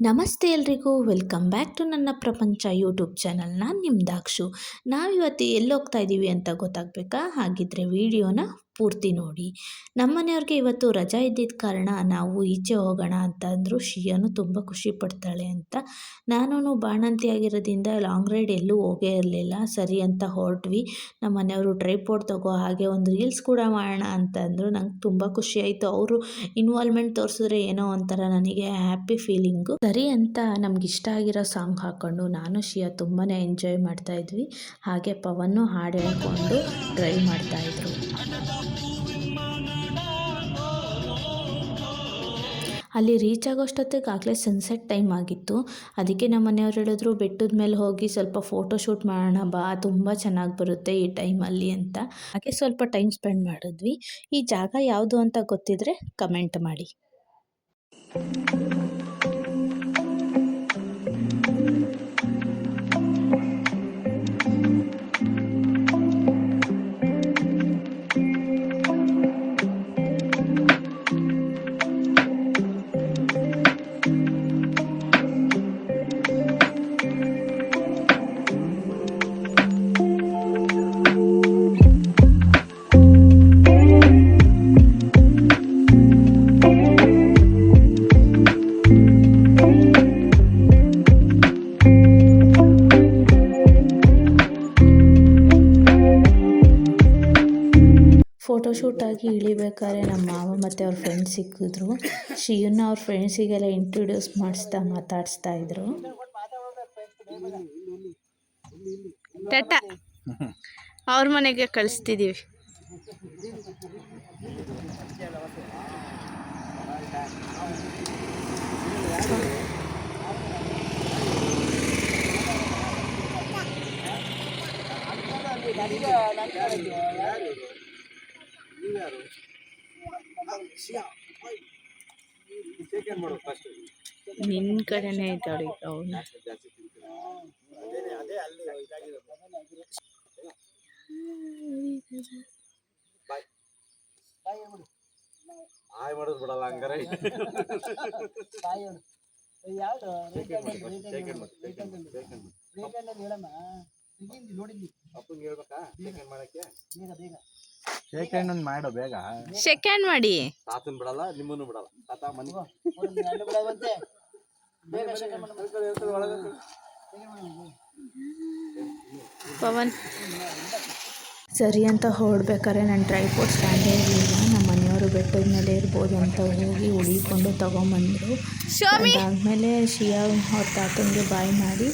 ನಮಸ್ತೆ ಎಲ್ರಿಗೂ. Welcome back to ನನ್ನ ಪ್ರಪಂಚ ಯೂಟ್ಯೂಬ್ ಚಾನಲ್. ನಾನು ನಿಮ್ಮ ದಾಕ್ಷು. ನಾವಿವತ್ತು ಎಲ್ಲೋಗ್ತಾ ಇದ್ದೀವಿ ಅಂತ ಗೊತ್ತಾಗಬೇಕಾ? ಹಾಗಿದ್ರೆ ವಿಡಿಯೋನ ಪೂರ್ತಿ ನೋಡಿ. ನಮ್ಮನೆಯವ್ರಿಗೆ ಇವತ್ತು ರಜಾ ಇದ್ದಿದ್ದ ಕಾರಣ ನಾವು ಈಚೆ ಹೋಗೋಣ ಅಂತ ಶಿಯಾನು ತುಂಬ ಖುಷಿ ಪಡ್ತಾಳೆ ಅಂತ. ನಾನು ಬಾಣಂತಿ ಆಗಿರೋದ್ರಿಂದ ಲಾಂಗ್ ರೈಡ್ ಎಲ್ಲೂ ಹೋಗೇ ಇರಲಿಲ್ಲ. ಸರಿ ಅಂತ ಹೊರಟ್ವಿ. ನಮ್ಮ ಮನೆಯವರು ಟ್ರೈಪೋರ್ಡ್ ತಗೋ ಹಾಗೆ ಒಂದು ರೀಲ್ಸ್ ಕೂಡ ಮಾಡೋಣ ಅಂತ ಅಂದರು. ನಂಗೆ ತುಂಬ ಖುಷಿ ಆಯಿತು. ಅವರು ಇನ್ವಾಲ್ವ್ಮೆಂಟ್ ತೋರಿಸಿದ್ರೆ ಏನೋ ಒಂಥರ ನನಗೆ ಹ್ಯಾಪಿ ಫೀಲಿಂಗು ಸರಿ ಅಂತ ನಮ್ಗೆ ಇಷ್ಟ ಆಗಿರೋ ಸಾಂಗ್ ಹಾಕ್ಕೊಂಡು ನಾನು ಶಿಯಾ ತುಂಬಾ ಎಂಜಾಯ್ ಮಾಡ್ತಾ ಇದ್ವಿ. ಹಾಗೆ ಪವನ್ನು ಹಾಡು ಹೇಳ್ಕೊಂಡು ಡ್ರೈವ್ ಮಾಡ್ತಾಯಿದ್ರು ಅಲ್ಲಿ ರೀಚ್ ಆಗೋಷ್ಟೊತ್ತಿಗೆ ಆಗಲೇ ಸನ್ಸೆಟ್ ಟೈಮ್ ಆಗಿತ್ತು. ಅದಕ್ಕೆ ನಮ್ಮ ಮನೆಯವ್ರು ಹೇಳಿದ್ರು, ಬೆಟ್ಟದ ಮೇಲೆ ಹೋಗಿ ಸ್ವಲ್ಪ ಫೋಟೋ ಶೂಟ್ ಮಾಡೋಣ ಬಾ, ತುಂಬ ಚೆನ್ನಾಗಿ ಬರುತ್ತೆ ಈ ಟೈಮಲ್ಲಿ ಅಂತ. ಹಾಗೆ ಸ್ವಲ್ಪ ಟೈಮ್ ಸ್ಪೆಂಡ್ ಮಾಡಿದ್ವಿ. ಈ ಜಾಗ ಯಾವುದು ಅಂತ ಗೊತ್ತಿದ್ರೆ ಕಮೆಂಟ್ ಮಾಡಿ. ಫೋಟೋಶೂಟಾಗಿ ಇಳಿಬೇಕಾದ್ರೆ ನಮ್ಮ ಮಾವ ಮತ್ತು ಅವ್ರ ಫ್ರೆಂಡ್ಸ್ ಸಿಕ್ಕಿದ್ರು. ಶಿವನ್ನ ಅವ್ರ ಫ್ರೆಂಡ್ಸಿಗೆಲ್ಲ ಇಂಟ್ರೊಡ್ಯೂಸ್ ಮಾಡಿಸ್ತಾ ಮಾತಾಡಿಸ್ತಾ ಇದ್ರು. ಟಾಟಾ ಅವ್ರ ಮನೆಗೆ ಕಳಿಸ್ತಿದ್ದೀವಿ ನಿನ್ನ ಕಡೆನೇ ಇದ್ದಾಳೆ. ಅವನು ಹಾಯ್ ಮಾಡೋದು ಬಿಡಲ್ಲ ಹಂಗಾರೆ ಅಪ್ಪಂಗೆ ಹೇಳ್ಬೇಕಾ? ಶೇಖಂಡ್ ಮಾಡಕ್ಕೆ? ಶೇಕ್ ಹ್ಯಾಂಡ್ ಮಾಡು ಬೇಗ. ಸೆಕೆಂಡ್ ಮಾಡಿ. ತಾತನ್ ಬಿಡಲ್ಲ ನಿಮ್ಮನ್ನು ಬಿಡಲ್ಲ. ತಾತ ಮನೆ. ಪವನ್. ಸರಿ ಅಂತ ಹೊರಡ್ಬೇಕಾದ್ರೆ ನನ್ನ ಟ್ರೈಪೋರ್ಟ್ ಸ್ಟ್ಯಾಂಡೇ ಇರಲಿಲ್ಲ ಬೆಟ್ಟದ ಮೇಲೆ ಇರ್ಬೋದು ಅಂತ ಹೋಗಿ ಉಳಿಕೊಂಡು ತೊಗೊಂಬಂದರು. ಆದ್ಮೇಲೆ ಅದಾದಮೇಲೆ ಶಿಯಾ ಅವ್ರ ತಾತನಿಗೆ ಬಾಯ್ ಮಾಡಿ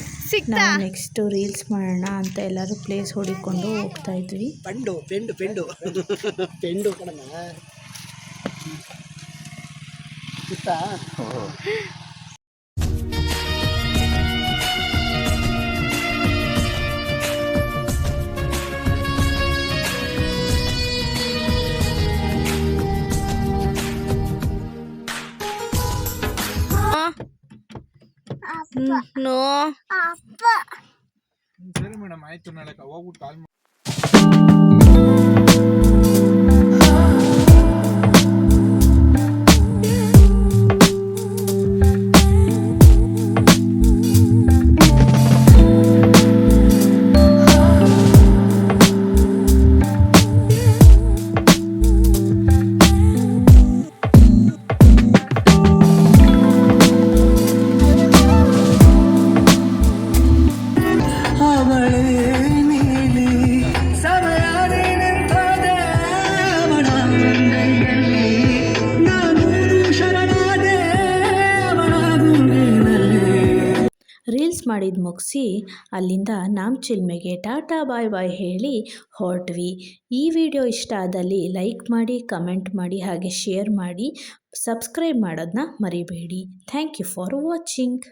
ನಾವು ನೆಕ್ಸ್ಟು ರೀಲ್ಸ್ ಮಾಡೋಣ ಅಂತ ಎಲ್ಲರೂ ಪ್ಲೇಸ್ ಹುಡಿಕೊಂಡು ಹೋಗ್ತಾ ಇದ್ವಿ. ಪೆಂಡು ಪೆಂಡು ಪೆಂಡು. ನೋ ಸರಿ ಮೇಡಮ್ ಆಯ್ತು ನಾಳೆ ಹೋಗ್ಬಿಟ್ಟು ಕಾಲ್ ರೀಲ್ಸ್ ಮಾಡಿದ ಮುಗಿಸಿ ಅಲ್ಲಿಂದ ನಾಮ್ ಚಿಲ್ಮೆಗೆ ಟಾಟಾ ಬಾಯ್ ಬಾಯ್ ಹೇಳಿ ಹೊರಟ್ವಿ. ಈ ವಿಡಿಯೋ ಇಷ್ಟ ಆದಲ್ಲಿ ಲೈಕ್ ಮಾಡಿ, ಕಮೆಂಟ್ ಮಾಡಿ, ಹಾಗೆ ಶೇರ್ ಮಾಡಿ, ಸಬ್ಸ್ಕ್ರೈಬ್ ಮಾಡೋದನ್ನ ಮರಿಬೇಡಿ. Thank you for watching.